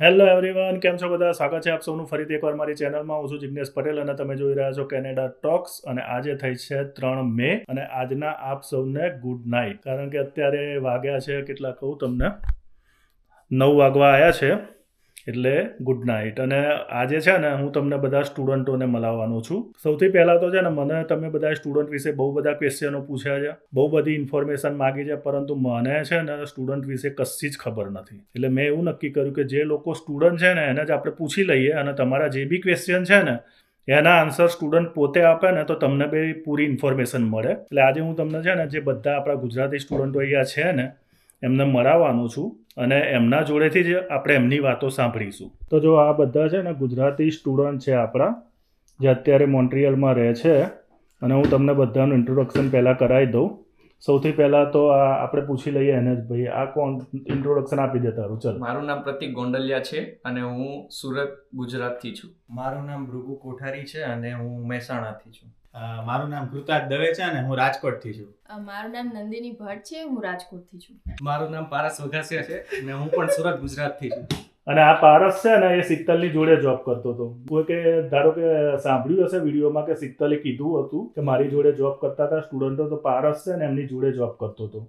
Hello everyone કેમ છો બધા? સ્વાગત છે આપ સૌનું ફરીથી એકવાર મારી ચેનલમાં. હું છું જિજ્ઞેશ પટેલ અને તમે જોઈ રહ્યા છો કેનેડા ટોક્સ અને આજે થઈ છે ત્રણ મે અને આજના આપ સૌને ગુડ નાઇટ કારણ કે અત્યારે વાગ્યા છે, કેટલા કહું તમને? નવ વાગવા આવ્યા છે. એટલે ગુડ નાઇટ અને આજે છે ને હું તમને બધા સ્ટુડન્ટોને મળવાનો છું. સૌથી પહેલાં તો છે ને મને તમે બધા સ્ટુડન્ટ વિશે બહુ બધા ક્વેશ્ચનો પૂછ્યા છે. બહુ બધી ઇન્ફોર્મેશન માગી છે, પરંતુ મને છે ને સ્ટુડન્ટ વિશે કશી જ ખબર નથી. એટલે મેં એવું નક્કી કર્યું કે જે લોકો સ્ટુડન્ટ છે ને એને જ આપણે પૂછી લઈએ અને તમારા જે બી ક્વેશ્ચન છે ને, એના આન્સર સ્ટુડન્ટ પોતે આપે ને તો તમને બી પૂરી ઇન્ફોર્મેશન મળે. એટલે આજે હું તમને છે ને જે બધા આપણા ગુજરાતી સ્ટુડન્ટો અહીંયા છે ને, એમને મળાવવાનું છું. અને એમના જોડેથી જ આપણે એમની વાતો સાંભળીશું. તો જો આ બધા છે ને ગુજરાતી સ્ટુડન્ટ છે આપણા જે અત્યારે મોન્ટ્રિયલમાં રહે છે અને હું તમને બધાનું ઇન્ટ્રોડક્શન પહેલાં કરાવી દઉં. સૌથી પહેલાં તો આ આપણે પૂછી લઈએ એને જ ભાઈ આ કોણ? ઇન્ટ્રોડક્શન આપી દે તારું ચલ. મારું નામ પ્રતિક ગોંડલિયા છે અને હું સુરત ગુજરાતથી છું. મારું નામ ભૃગુ કોઠારી છે અને હું મહેસાણાથી છું. મારું નામ કૃતાર્થ દવે છે અને હું રાજકોટથી છું. મારું નામ નંદિની ભટ્ટ છે હું રાજકોટથી છું. મારું નામ પારસ વઘાસિયા છે અને હું પણ સુરત ગુજરાતથી છું. અને આ પારસ છે ને એ સિત્તલની જોડે જોબ કરતો હતો. કોઈ કે ધારો કે સાંભળ્યું હશે વિડીયોમાં કે સિત્તલે કીધું હતું કે મારી જોડે જોબ કરતા હતા સ્ટુડન્ટો તો પારસ છે ને એમની જોડે જોબ કરતો હતો.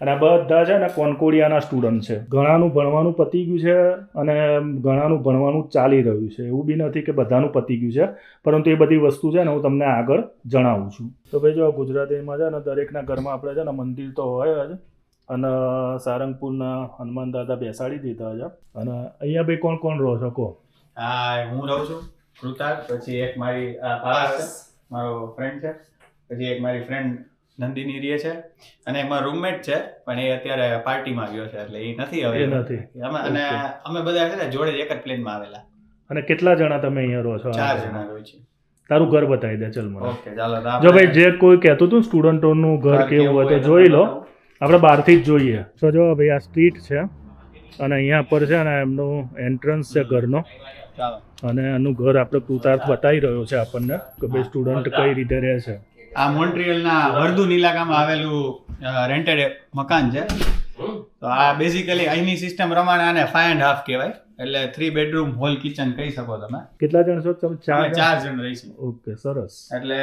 અને આ બધા છે ને કોન્કોડિયાના સ્ટુડન્ટ છે. ઘણાનું ભણવાનું પતી ગયું છે અને ઘણાનું ભણવાનું ચાલી રહ્યું છે. એવું બી નથી કે બધાનું પતી ગયું છે પરંતુ એ બધી વસ્તુ છે ને હું તમને આગળ જણાવું છું. તો ભાઈ જો ગુજરાતીમાં છે ને દરેકના ઘરમાં આપણે છે ને મંદિર તો હોય જ અને સારંગપુરના હનુમાન દાદા બેસાડી દીધા છે. અને અહીંયા ભાઈ કોણ કોણ રહો છો? કહો. હા હું રહું છું કૃતાર્થ પછી એક મારી આ પારસ છે મારો ફ્રેન્ડ છે. પછી એક મારી ફ્રેન્ડ નંદિની રીએ છે અને એમાં રૂમમેટ છે પણ એ અત્યારે પાર્ટીમાં ગયો છે એટલે એ નથી હવે. નથી. અમે અને અમે બધા છે ને જોડે એક જ પ્લેનમાં આવેલા. અને કેટલા જણા તમે અહીંયા રહો છો? ચાર જણા રહી છે. તારું ઘર બતાવી દે ચલ મને. ઓકે ચાલો જો ભાઈ જે કોઈ કહેતું હતું સ્ટુડન્ટોનું ઘર કેવું હોય તો જોઈ લો. આપણે બહારથી જ જોઈએ. તો જો ભાઈ આ સ્ટ્રીટ છે અને અહીંયા પર છે ને એમનું એન્ટ્રન્સ છે ઘરનો. અને એનું ઘર આપણે કૃતાર્થ બતાવી રહ્યો છે આપણને કે ભાઈ સ્ટુડન્ટ કઈ રીતે રહે છે. આ મોન્ટ્રિયલના વર્ધુન ઇલાકામાં આવેલું રેન્ટેડ મકાન છે. તો આ બેઝિકલી અહીંની સિસ્ટમ પ્રમાણે આને ફાઈવ એન્ડ હાફ કહેવાય. એટલે થ્રી બેડરૂમ હોલ કિચન કહી શકો તમે. કેટલા જણ છો? તમે ચાર ચાર જણ રહીશું. ઓકે સરસ. એટલે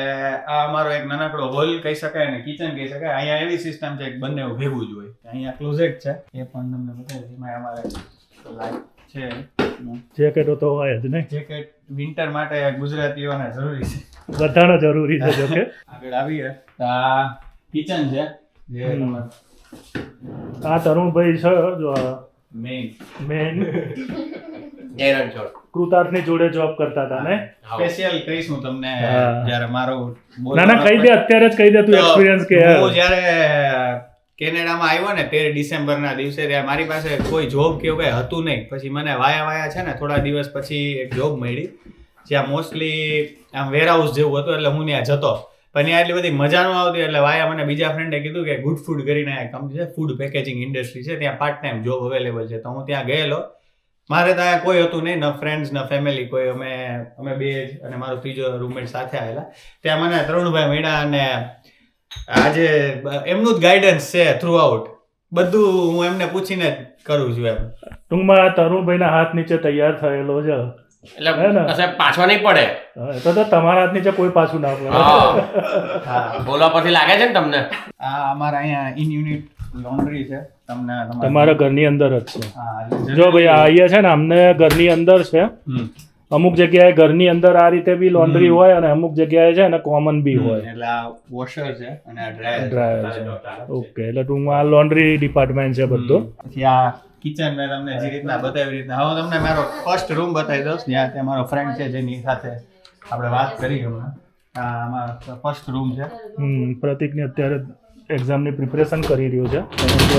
આ અમારો એક નાનકડો હોલ કહી શકાય અને કિચન કહી શકાય. અહીંયા એવી સિસ્ટમ છે કે બંને ભેગું જ હોય. અહીંયા ક્લોઝેટ છે. એ પણ તમને બતાવી એમાં અમારે લાઈટ છે. જેકેટો તો હોય જ નહીં. જેકેટ વિન્ટર માટે ગુજરાતીઓને જરૂરી છે. બધાને જરૂરી છે જો કે. આગળ આવીએ. તો આ કિચન છે જે આ તરુણભાઈ છે જો મેઇન મેન એરન ચોટ કૃતાર્થની જોડે જોબ કરતા હતા ને? સ્પેશિયલ કહીશું તમને હા. જ્યારે મારો ના ના કહી દે અત્યારે જ કહી દે તું એક્સપિરિયન્સ કે હું જ્યારે કેનેડામાં આવ્યો ને તેર ડિસેમ્બરના દિવસે ત્યાં મારી પાસે કોઈ જોબ કે કંઈ હતું નહીં. પછી મને વાયા વાયા છે ને, થોડા દિવસ પછી એક જોબ મળી. જ્યાં મોસ્ટલી આમ વેરહાઉસ જેવું હતું, એટલે હું ત્યાં જતો. પણ ત્યાં એટલી બધી મજા ન આવતી, એટલે વાયા મને બીજા ફ્રેન્ડે કીધું કે ગુડ ફૂડ કરીને આ કંપની છે ફૂડ પેકેજિંગ ઇન્ડસ્ટ્રી છે, ત્યાં પાર્ટ ટાઈમ જોબ અવેલેબલ છે. તો હું ત્યાં ગયેલો. મારે ત્યાં કોઈ હતું નહીં, ન ફ્રેન્ડ્સ ન ફેમિલી કોઈ અમે અમે બે અને મારો ત્રીજો રૂમમેટ સાથે આવેલા. ત્યાં મને તરુણભાઈ મળ્યા અને આજે એમનું જ ગાઈડન્સ છે થ્રુ આઉટ બધું હું એમને પૂછીને જ કરું છું એમ. ટૂંકમાં તરુણભાઈના હાથ નીચે તૈયાર થયેલો છે. એટલે પાછવા નહીં પડે. તો તો તમારા હાથ નીચે કોઈ પાછું ના પડે. બોલવા પરથી લાગે છે ને તમને? આ અમારા અહીંયા ઇન યુનિટ લોન્ડ્રી છે. તમને તમારા ઘરની અંદર જ છે. જો ભાઈ આ અહીંયા છે ને અમને ઘરની અંદર છે. અમુક જગ્યાએ ઘરની અંદર આ રીતે બી લોન્ડ્રી હોય અને અમુક જગ્યાએ છે ને કોમન બી હોય. એટલે આ વોશર છે અને આ ડ્રાયર ડ્રાયર છે. ઓકે એટલે ટૂંકમાં આ લોન્ડ્રી ડિપાર્ટમેન્ટ છે બધું. પછી આ કિચન મેં તમને જે રીતના બતાવી રીતના હવે તમને મારો ફર્સ્ટ રૂમ બતાવી દઉં જ્યાં ત્યાં મારો ફ્રેન્ડ છે જેની સાથે આપણે વાત કરી હમણાં. આ અમારો ફર્સ્ટ રૂમ છે. હમ પ્રતિકની અત્યારે એક્ઝામની પ્રિપરેશન કરી રહ્યો છે.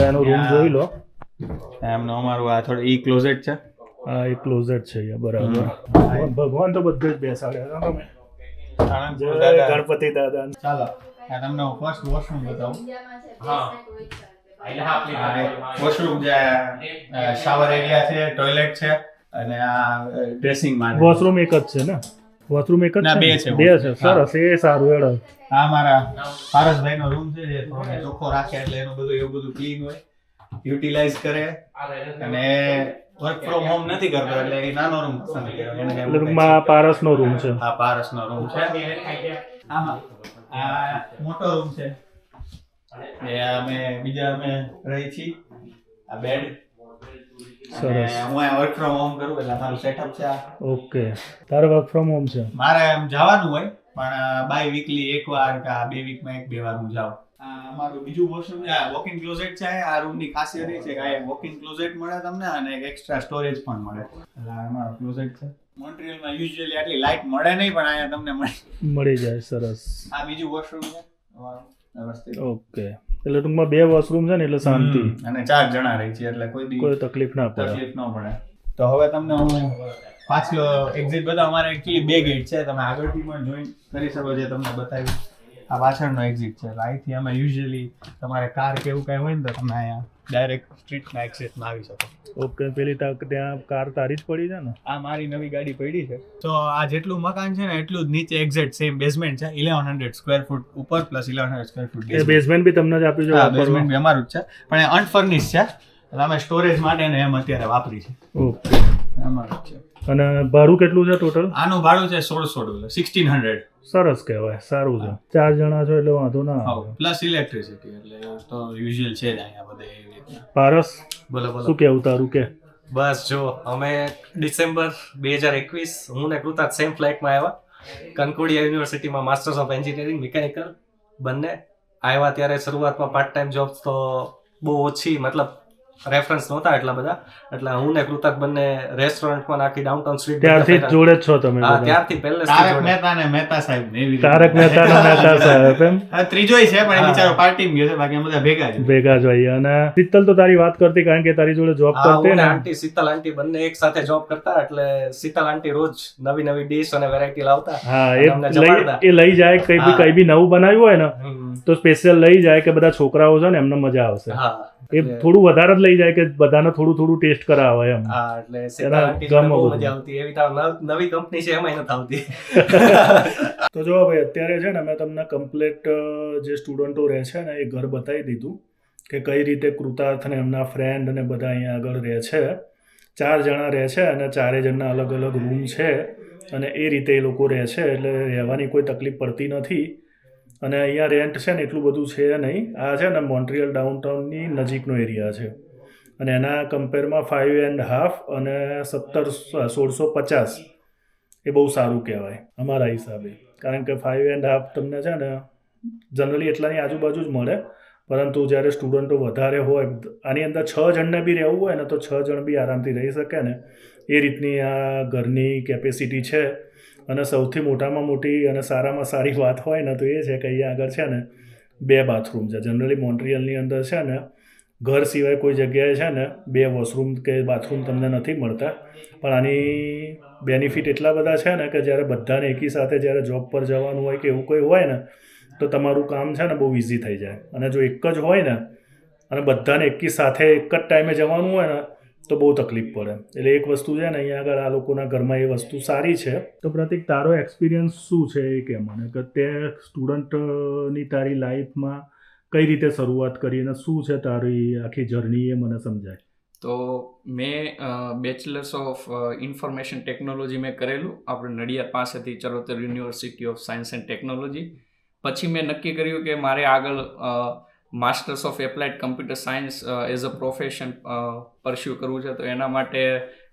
એનો રૂમ જોઈ લો. એમનો અમારું આ થોડું ઈ ક્લોઝેટ છે. આ એ ક્લોઝર છે અહીંયા બરાબર. ભગવાન તો બધે જ બેસાડ્યા હતા તમે. જય ગણપતિ દાદા. ચાલો આ તમને હું ફર્સ્ટ વોશરૂમ બતાવું. હા. વોશરૂમ જે શાવર એરિયા છે ટોયલેટ છે અને આ ડ્રેસિંગ માટે. વોશરૂમ એક જ છે ને? વોશરૂમ એક જ બે છે. બે છે સરસ એ સારું એડ આ મારા પારસભાઈ નો રૂમ છે જે થોડો ચોખ્ખો રાખે એટલે એનું બધું એવું બધું ક્લીન હોય યુટિલાઇઝ કરે અને વર્ક ફ્રોમ હોમ નથી કરતો એટલે એ નાનો રૂમ પસંદ કર્યો રૂમમાં પારસનો રૂમ છે. હા પારસનો રૂમ છે. આમાં આ મોટો રૂમ છે. એ અમે બીજા અમે રહી છીએ. આ બેડ સરસ. હું વર્ક ફ્રોમ હોમ કરું એટલે મારું સેટઅપ છે આ. ઓકે. તારું વર્ક ફ્રોમ હોમ છે? મારે એમ જવાનું હોય પણ બાય વીકલી એક વાર કે આ બે વીકમાં એક બે વાર હું જાઉં. અમારું બીજું વોશરૂમ છે વોક વોકિંગ ક્લોઝેટ છે આ રૂમની ખાસિયત એ છે કે આ વોકિંગ ક્લોઝેટ મળે તમને અને એક એક્સ્ટ્રા સ્ટોરેજ પણ મળે. એટલે અમારો ક્લોઝેટ છે. મોન્ટ્રીયલમાં યુઝ્યુઅલી આટલી લાઇટ મળે નહીં પણ અહીંયા તમને મળે મળી જાય સરસ. આ બીજું વોશરૂમ છે. વ્યવસ્થિત. ઓકે. એટલે ટૂંકમાં બે વોશરૂમ છે ને એટલે શાંતિ. અને ચાર જણા રહી છે એટલે કોઈ દી કોઈ તકલીફ ના પડે. તકલીફ ન પડે. તો હવે તમને હું પાછલો એક્ઝિટ બધા અમારે એકચ્યુઅલી બે ગેટ છે તમે આગળથી પણ જોઈન કરી શકો જે તમને બતાવ્યું. આ પાછળનો એક્ઝિટ છે. અહીંથી અમે યુઝ્યુઅલી તમારે કાર કે એવું કાંઈ હોય ને તો તમે અહીંયા ડાયરેક્ટ સ્ટ્રીટના એક્સેસમાં આવી શકો. ઓકે પેલી તક ત્યાં કાર તારી જ પડી છે ને? આ મારી નવી ગાડી પડી છે. તો આ જેટલું મકાન છે ને એટલું જ નીચે એક્ઝેક્ટ સેમ બેઝમેન્ટ છે. ઇલેવન હંડ્રેડ સ્ક્વેર ફૂટ ઉપર plus eleven hundred square foot basement બી તમને જ આપ્યું છે બેઝમેન્ટ બી અમારું જ છે. પણ એ અનફર્નિશ છે. એટલે અમે સ્ટોરેજ માટે ને એમ અત્યારે વાપરી છે. ઓકે. અમારું છે. અને ભાડું કેટલું છે ટોટલ આનું ભાડું છે સોળસો ડોલર સિક્સટીન હંડ્રેડ સરસ કહેવાય સારું છે. ચાર જણા છો એટલે વાંધો ના આવે. પ્લસ ઇલેક્ટ્રિસિટી એટલે તો યુઝ્યુઅલ છે જ અહીંયા બધે એવી રીતના. પારસ? બોલો બોલો. શું કેવું તારું? કે? બસ જો અમે ડિસેમ્બર બે હજાર એકવીસ હું ને કૃતાર્થ સેમ ફ્લાઇટમાં આવ્યા. કંકોડિયા યુનિવર્સિટીમાં માસ્ટર્સ ઓફ એન્જિનિયરિંગ મિકેનિકલ બંને. આવ્યા ત્યારે શરૂઆતમાં પાર્ટ ટાઈમ જોબ્સ તો બહુ ઓછી મતલબ રેફરન્સ નહોતા એટલા બધા. એટલે હું ને કૃતક બંને રેસ્ટોરન્ટમાં નાખી ડાઉનટાઉન સ્ટ્રીટ ત્યારથી જોડે છો તમે હા ત્યારથી પહેલે તારક મહેતા ને મહેતા સાહેબ ને એવી તારક મહેતા ને મહેતા સાહેબ એમ? હા, ત્રીજોય છે પણ એ બિચારો પાર્ટી ગયો છે બાકી બધા ભેગા જ. ભેગા જ હોય અને શીતલ તો તારી વાત કરતી કારણ કે તારી જોડે જોબ કરતી ને આંટી શીતલ આંટી બંને એક સાથે જોબ કરતા એટલે શીતલ આંટી રોજ નવી નવી ડીશ અને વેરાયટી લાવતા. હા એ લઈ એ લઈ જાય કઈ બી કઈ બી નવું બનાવ્યું હોય ને. તો સ્પેશિયલ લઈ જાય કે બધા છોકરાઓ છે ને એમને મજા આવશે. હા એ થોડું વધારે જ લઈ જાય કે બધાને થોડું થોડું ટેસ્ટ કરાવે એમ. નવી કંપની છે એમાં આવતી. તો જો ભાઈ અત્યારે છે ને મેં તમને કમ્પ્લેટ જે સ્ટુડન્ટો રહે છે ને એ ઘર બતાવી દીધું કે કઈ રીતે કૃતાર્થ ને એમના ફ્રેન્ડ અને બધા અહીંયા આગળ રહે છે. ચાર જણા રહે છે અને ચારે જણના અલગ અલગ રૂમ છે અને એ રીતે એ લોકો રહે છે એટલે રહેવાની કોઈ તકલીફ પડતી નથી. અને અહીંયા રેન્ટ છે ને એટલું બધું છે નહીં. આ છે ને મોન્ટ્રિયલ ડાઉનટાઉનની નજીકનો એરિયા છે. અને એના કમ્પેરમાં ફાઇવ એન્ડ હાફ અને સત્તર, સોળસો પચાસ એ બહુ સારું કહેવાય અમારા હિસાબે. કારણ કે ફાઇવ એન્ડ હાફ તમને છે ને જનરલી એટલાની આજુબાજુ જ મળે. પરંતુ જ્યારે સ્ટુડન્ટો વધારે હોય, આની અંદર છ જણને બી રહેવું હોય ને તો છ જણ બી આરામથી રહી શકે ને. એ રીતની આ ઘરની કેપેસિટી છે. અને સૌથી મોટામાં મોટી અને સારામાં સારી વાત હોય ને તો એ છે કે અહીંયા આગળ છે ને બે બાથરૂમ છે. જનરલી મોન્ટ્રિયલની અંદર છે ને ઘર સિવાય કોઈ જગ્યાએ છે ને બે વોશરૂમ કે બાથરૂમ તમને નથી મળતા. પણ આની બેનિફિટ એટલા બધા છે ને કે જ્યારે બધાને એકી સાથે જ્યારે જોબ પર જવાનું હોય કે એવું કોઈ હોય ને તો તમારું કામ છે ને બહુ ઇઝી થઈ જાય. અને જો એક જ હોય ને અને બધાને એકી સાથે એક જ ટાઈમે જવાનું હોય ને તો બહુ તકલીફ પડે. એટલે એક વસ્તુ છે ને, અહીંયા આગળ આ લોકોના ઘરમાં એ વસ્તુ સારી છે. તો પ્રતિક, તારો એક્સપિરિયન્સ શું છે એ કે મને? કે તે સ્ટુડન્ટની તારી લાઈફમાં કઈ રીતે શરૂઆત કરી અને શું છે તારી આખી જર્ની એ મને સમજાય? તો મેં બેચલર્સ ઓફ ઇન્ફોર્મેશન ટેકનોલોજી મેં કરેલું. આપણે નડિયાદ પાસેથી Charotar university of science and technology પછી મેં નક્કી કર્યું કે મારે આગળ masters of applied computer science as a profession pursue કરવું છે, તો એના માટે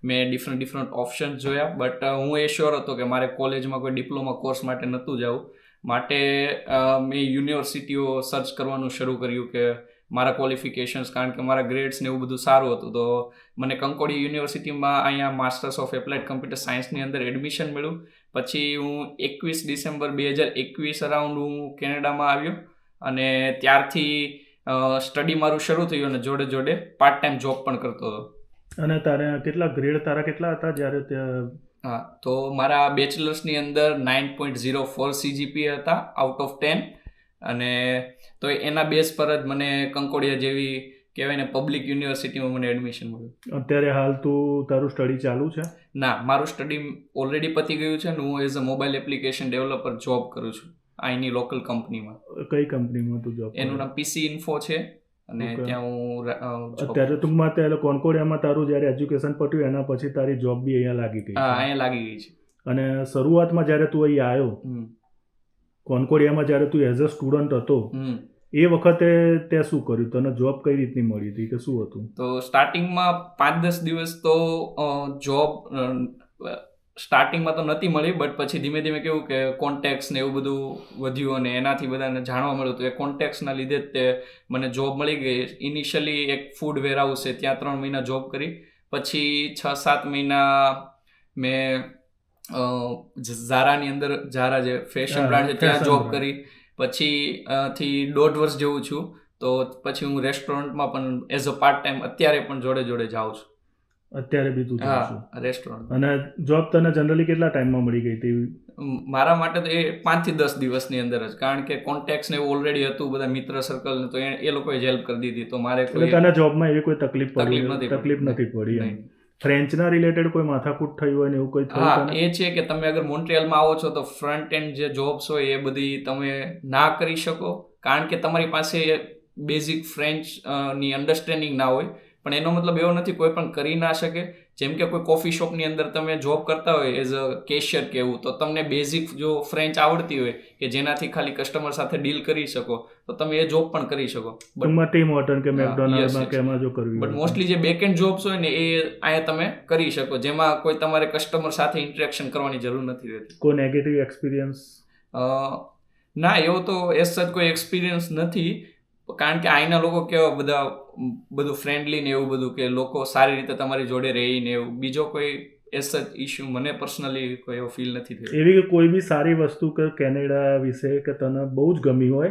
મેં ડિફરન્ટ ડિફરન્ટ ઓપ્શન્સ જોયા. બટ હું એ શ્યોર હતો કે મારે કોલેજમાં કોઈ ડિપ્લોમા કોર્સ માટે નહોતું જવું. માટે મેં યુનિવર્સિટીઓ સર્ચ કરવાનું શરૂ કર્યું કે મારા ક્વોલિફિકેશન્સ કારણ કે મારા ગ્રેડ્સ ને એવું બધું સારું હતું. તો મને કંકોડી યુનિવર્સિટીમાં અહીંયા માસ્ટર્સ ઓફ એપ્લાઇડ કમ્પ્યુટર સાયન્સની અંદર એડમિશન મળ્યું. પછી હું એકવીસ ડિસેમ્બર બે હજાર એકવીસ અરાઉન્ડ હું કેનેડામાં આવ્યો. અને ત્યારથી સ્ટડી મારું શરૂ થયું અને જોડે જોડે પાર્ટ ટાઈમ જોબ પણ કરતો હતો. અને તારે કેટલા ગ્રેડ તારા કેટલા હતા જ્યારે હા તો મારા બેચલર્સની અંદર nine point zero four CGP હતા આઉટ ઓફ ટેન અને તો એના બેઝ પર જ મને કંકોડિયા જેવી કહેવાય ને પબ્લિક યુનિવર્સિટીમાં મને એડમિશન મળ્યું. અત્યારે હાલ તું તારું સ્ટડી ચાલુ છે? ના મારું સ્ટડી ઓલરેડી પતી ગયું છે અને હું as a mobile application developer job કરું છું. અહીંની લોકલ કંપનીમાં કઈ કંપનીમાં તું જોબ એનું નામ પીસી ઇન્ફો છે અને ત્યાં હું અત્યારે ટૂંકમાં ત્યારે કોન્કોડિયામાં તારું જ્યારે એજ્યુકેશન પટ્યું એના પછી તારી જોબ બી અહીંયા લાગી ગઈ હા અહીંયા લાગી ગઈ છે. અને શરૂઆતમાં જ્યારે તું અહીંયા આવ્યો કોનકોડિયામાં કોન્કોડિયામાં જ્યારે તું એઝ અ સ્ટુડન્ટ હતો એ વખતે તે શું કર્યું? તને જોબ કઈ રીતની મળી હતી કે શું હતું? તો સ્ટાર્ટિંગમાં પાંચ દસ દિવસ તો જોબ સ્ટાર્ટિંગમાં તો નથી મળી બટ પછી ધીમે ધીમે કેવું કે કોન્ટેક્ટ્સ ને એવું બધું વધ્યું અને એનાથી બધાને જાણવા મળ્યું તો એ કોન્ટેક્ટ્સના લીધે જ તે મને જોબ મળી ગઈ. ઇનિશિયલી એક ફૂડ વેરહાઉસ છે ત્યાં ત્રણ મહિના જોબ કરી. પછી છ સાત મહિના મેં ઝારાની અંદર ઝારા જે ફેશન બ્રાન્ડ છે ત્યાં જોબ કરી. પછી થી દોઢ વર્ષ જેવું છું. તો પછી હું રેસ્ટોરન્ટમાં પણ એઝ અ પાર્ટ ટાઈમ અત્યારે પણ જોડે જોડે જાઉં છું. અત્યારે બી તું હા રેસ્ટોરન્ટ અને જોબ તને જનરલી કેટલા ટાઈમમાં મળી ગઈ હતી? મારા માટે તો એ પાંચથી દસ દિવસની અંદર જ. કારણ કે કોન્ટેક્ટ ને ઓલરેડી હતું બધા મિત્ર સર્કલ તો એ લોકોએ હેલ્પ કરી દીધી. તો મારે તને જોબમાં એવી કોઈ તકલીફ તકલીફ પડી નથી તકલીફ નથી પડી ફ્રેન્ચના રિલેટેડ કોઈ માથાકૂટ થયું હોય ને એવું કોઈ હા એ છે કે તમે અગર મોન્ટ્રિયલમાં આવો છો તો ફ્રન્ટ એન્ડ જે જોબ્સ હોય એ બધી તમે ના કરી શકો. કારણ કે તમારી પાસે બેઝિક ફ્રેન્ચની અન્ડરસ્ટેન્ડિંગ ના હોય. પણ એનો મતલબ એવો નથી કોઈ પણ કરી ના શકે. જેમ કે કોઈ કોફી શોપની અંદર તમે જોબ કરતા હોય એઝ અ કેશિયર કે એવું તો તમને બેઝિક જો ફ્રેન્ચ આવડતી હોય કે જેનાથી ખાલી કસ્ટમર સાથે ડીલ કરી શકો તો તમે એ જોબ પણ કરી શકો. બટ ટીમ હોટલ કે મેકડોનાલ્ડમાં કે એમાં જો કરવી બટ મોસ્ટલી જે બેક એન્ડ જોબ્સ હોય ને એ અહીંયા તમે કરી શકો જેમાં કોઈ તમારે કસ્ટમર સાથે ઇન્ટરેક્શન કરવાની જરૂર નથી રહેતી. કોઈ નેગેટિવ એક્સપિરિયન્સ ના એવો તો એ સચ કોઈ એક્સપિરિયન્સ નથી. કારણ કે અહીંના લોકો કેવા બધા બધું ફ્રેન્ડલી ને એવું બધું કે લોકો સારી રીતે તમારી જોડે રહી ને એવું. બીજો કોઈ એસ જ ઇશ્યુ મને પર્સનલી કોઈ એવો ફીલ નથી થયો. એવી કે કોઈ બી સારી વસ્તુ કે કેનેડા વિશે કે તને બહુ જ ગમી હોય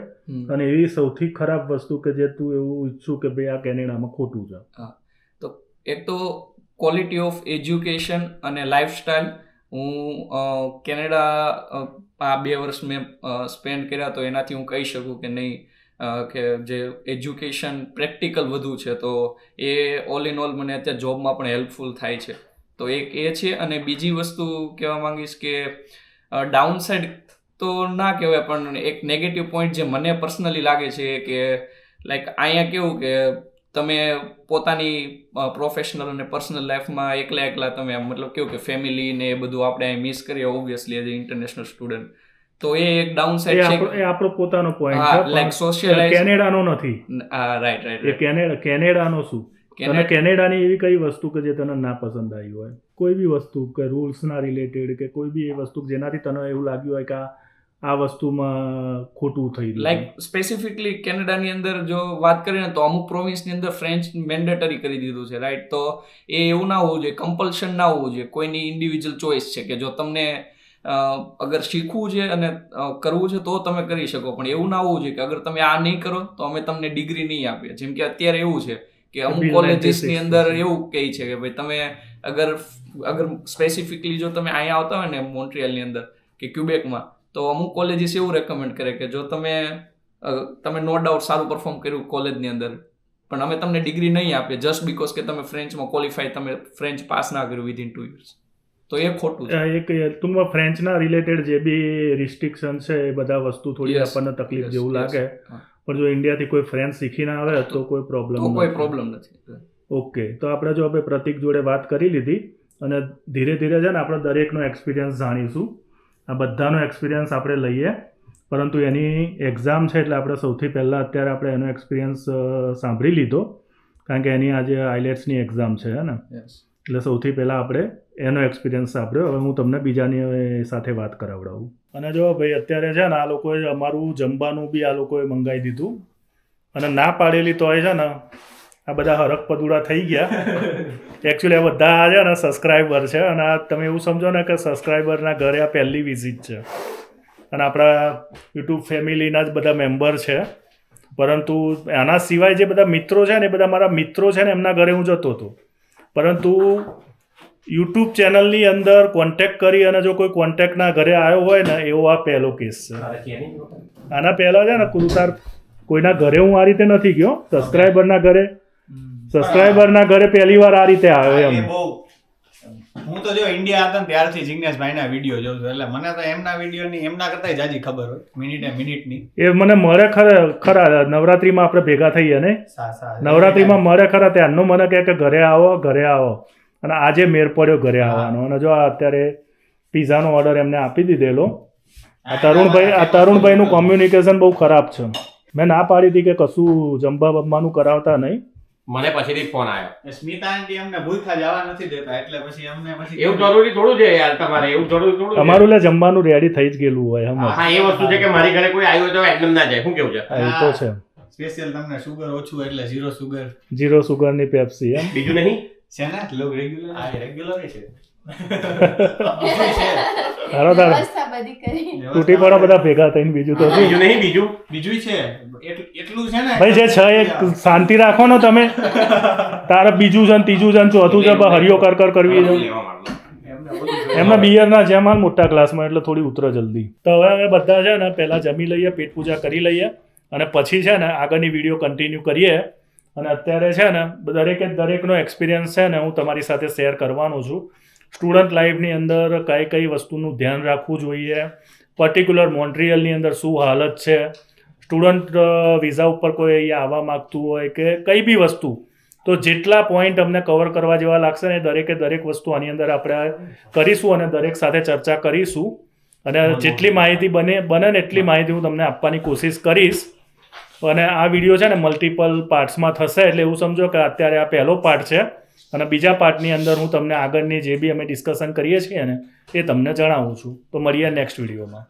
અને એવી સૌથી ખરાબ વસ્તુ કે જે તું એવું ઈચ્છું કે ભાઈ આ કેનેડામાં ખોટું છે. તો એક તો ક્વોલિટી ઓફ એજ્યુકેશન અને લાઈફસ્ટાઈલ હું કેનેડા આ બે વર્ષ મેં સ્પેન્ડ કર્યા તો એનાથી હું કહી શકું કે નહીં કે જે એજ્યુકેશન પ્રેક્ટિકલ વધુ છે, તો એ ઓલ ઇન ઓલ મને અત્યારે જોબમાં પણ હેલ્પફુલ થાય છે. તો એક એ છે, અને બીજી વસ્તુ કહેવા માંગીશ કે ડાઉન સાઈડ તો ના કહેવાય, પણ એક નેગેટિવ પોઈન્ટ જે મને પર્સનલી લાગે છે કે લાઈક અહીંયા કેવું કે તમે પોતાની પ્રોફેશનલ અને પર્સનલ લાઈફમાં એકલા એકલા તમે મતલબ કેવું કે ફેમિલી ને એ બધું આપણે મિસ કરીએ ઓબ્વિયસલી એઝ ઇન્ટરનેશનલ સ્ટુડન્ટ તો એ એક ડાઉન એ છે એ આપણો પોતાનો પોઈન્ટ છે લાઈક સોશિયલાઇઝ કેનેડાનો નથી. રાઈટ એ રાઈટ કેનેડા કેનેડાનો શું તને કેનેડાની એવી કઈ વસ્તુ કે જે તને ના પસંદ આવી હોય? કોઈ બી વસ્તુ કે રૂલ્સના રિલેટેડ કે કોઈ બી એ વસ્તુ જેનાથી તને એવું લાગ્યું હોય કે આ આ વસ્તુમાં ખોટું થઈ લાઈક સ્પેસિફિકલી કેનેડાની અંદર જો વાત કરીએ ને તો અમુક પ્રોવિન્સની અંદર ફ્રેન્ચ મેન્ડેટરી કરી દીધું છે રાઈટ તો એ એવું ના હોવું જોઈએ કમ્પલ્શન ના હોવું જોઈએ કોઈની ઇન્ડિવિજ્યુઅલ ચોઇસ છે કે જો તમને અગર શીખવું છે અને કરવું છે તો તમે કરી શકો. પણ એવું ના હોવું જોઈએ કે અગર તમે આ નહીં કરો તો અમે તમને ડિગ્રી નહીં આપીએ. જેમ કે અત્યારે એવું છે કે અમુક કોલેજીસની અંદર એવું કહે છે કે ભાઈ તમે અગર અગર સ્પેસિફિકલી જો તમે અહીંયા આવતા હોય ને મોન્ટ્રિયલની અંદર કે ક્યુબેકમાં તો અમુક કોલેજીસ એવું રેકમેન્ડ કરે કે જો તમે તમે નો ડાઉટ સારું પરફોર્મ કર્યું કોલેજની અંદર પણ અમે તમને ડિગ્રી નહીં આપીએ જસ્ટ બીકોઝ કે તમે ફ્રેન્ચમાં ક્વોલિફાય તમે ફ્રેન્ચ પાસ ના કર્યું વિધિન ટુ યર્સ તો એ ખોટું છે. એક ટૂંકમાં ફ્રેન્ચના રિલેટેડ જે બી રિસ્ટ્રિક્શન છે એ બધા વસ્તુ થોડી આપણને તકલીફ જેવું લાગે. પણ જો ઇન્ડિયાથી કોઈ ફ્રેન્ચ શીખીને આવે તો કોઈ પ્રોબ્લેમ કોઈ પ્રોબ્લેમ નથી. ઓકે તો આપણે જો આપણે પ્રતિક જોડે વાત કરી લીધી અને ધીરે ધીરે છે ને આપણે દરેકનો એક્સપિરિયન્સ જાણીશું. આ બધાનો એક્સપિરિયન્સ આપણે લઈએ. પરંતુ એની એક્ઝામ છે એટલે આપણે સૌથી પહેલાં અત્યારે આપણે એનો એક્સપિરિયન્સ સાંભળી લીધો. કારણ કે એની આજે આઈલેટ્સની એક્ઝામ છે હે ને? એટલે સૌથી પહેલાં આપણે એનો એક્સપિરિયન્સ સાંભળ્યો. હવે હું તમને બીજાની સાથે વાત કરાવડાવું. અને જો ભાઈ અત્યારે છે ને આ લોકોએ અમારું જમવાનું બી આ લોકોએ મંગાવી દીધું. અને ના પાડેલી તોય છે ને આ બધા હરક પદુડા થઈ ગયા. એકચ્યુઅલી આ બધા છે ને સબસ્ક્રાઈબર છે. અને આ તમે એવું સમજો ને કે સબસ્ક્રાઈબરના ઘરે આ પહેલી વિઝિટ છે. અને આપણા યુટ્યુબ ફેમિલીના જ બધા મેમ્બર છે. પરંતુ આના સિવાય જે બધા મિત્રો છે ને એ બધા મારા મિત્રો છે ને એમના ઘરે હું જતો હતો. પરંતુ યુટ્યુબ ચેનલની અંદર કોન્ટેક્ટ કરી અને જો કોઈ કોન્ટેક્ટના ઘરે આવ્યો હોય ને એવો આ પહેલો કેસ છે. આના પહેલાં છે ને કુરુતાર કોઈના ઘરે હું આ રીતે નથી ગયો. સબસ્ક્રાઈબરના ઘરે. સબસ્ક્રાઈબરના ઘરે પહેલી વાર આ રીતે આવ્યો એમ. હું તો જો ઇન્ડિયા હતા ત્યારથી જિજ્ઞેશભાઈના વીડિયો જોઉં છું. એટલે મને તો એમના વિડીયોની એમના કરતા જાજી ખબર હોય. મિનિટે મિનિટની એ મને મળે ખરા ખરા નવરાત્રીમાં આપણે ભેગા થઈએ ને? નવરાત્રીમાં મળે ખરા ત્યારનું મને કહે કે ઘરે આવો ઘરે આવો. અને આજે મેર પડ્યો ઘરે આવવાનો. અને જો આ અત્યારે પીઝાનો ઓર્ડર એમને આપી દીધેલો. આ તરુણભાઈ આ તરુણભાઈનું કોમ્યુનિકેશન બહુ ખરાબ છે. મેં ના પાડી હતી કે કશું જમવા બમવાનું કરાવતા નહીં. મને પછીથી ફોન આવ્યો. સ્મિતા આંટી અમને ભૂખા જવા નથી દેતા એટલે પછી અમને પછી એવું જરૂરી થોડું છે યાર તમારે એવું જરૂરી થોડું તમારું લે જમવાનું રેડી થઈ જ ગયેલું હોય હમ હા એ વસ્તુ છે કે મારી ઘરે કોઈ આવ્યો તો એમને ના જાય. શું કેવું છે? એ તો છે. સ્પેશિયલ તમને સુગર ઓછું એટલે ઝીરો સુગર જીરો સુગરની પેપ્સી એમ. બીજું નહીં? છે ને લોક રેગ્યુલર હા રેગ્યુલર છે તારો તારો વ્યવસ્થા બધી કરી તૂટી પડો બધા ભેગા થઈને બીજું તો બીજું નહીં બીજું બીજું છે એટલું- છે ને ભાઈ જે છ એક શાંતિ રાખો ને તમે તારે બીજું છે ત્રીજું છે ને ચોથું છે હરિયો કર કર કરવી એમને બિયરના જેમ હાલ મોટા ક્લાસમાં એટલે થોડી ઉતરો જલ્દી તો હવે અમે બધા છે ને પહેલાં જમી લઈએ પેટ પૂજા કરી લઈએ અને પછી છે ને આગળની વીડિયો કન્ટિન્યુ કરીએ અને અત્યારે છે ને દરેકે દરેકનો એક્સપિરિયન્સ છે ને હું તમારી સાથે શેર કરવાનો છું. સ્ટુડન્ટ લાઈફની અંદર કઈ કઈ વસ્તુનું ધ્યાન રાખવું જોઈએ? પર્ટિક્યુલર મોન્ટ્રિયલની અંદર શું હાલત છે? સ્ટુડન્ટ વિઝા ઉપર કોઈ અહીંયા આવવા માગતું હોય કે કઈ બી વસ્તુ તો જેટલા પોઈન્ટ અમને કવર કરવા જેવા લાગશે ને એ દરેકે દરેક વસ્તુ આની અંદર આપણે કરીશું અને દરેક સાથે ચર્ચા કરીશું. અને જેટલી માહિતી બને બને ને એટલી માહિતી હું તમને આપવાની કોશિશ કરીશ. અને આ વીડિયો છે ને મલ્ટિપલ પાર્ટ્સમાં થશે એટલે એવું સમજો કે અત્યારે આ પહેલો પાર્ટ છે. અને બીજા પાર્ટની અંદર હું તમને આગળની જે બી અમે ડિસ્કશન કરીએ છીએ ને, એ તમને જણાવું છું. તો મળીએ નેક્સ્ટ વિડીયોમાં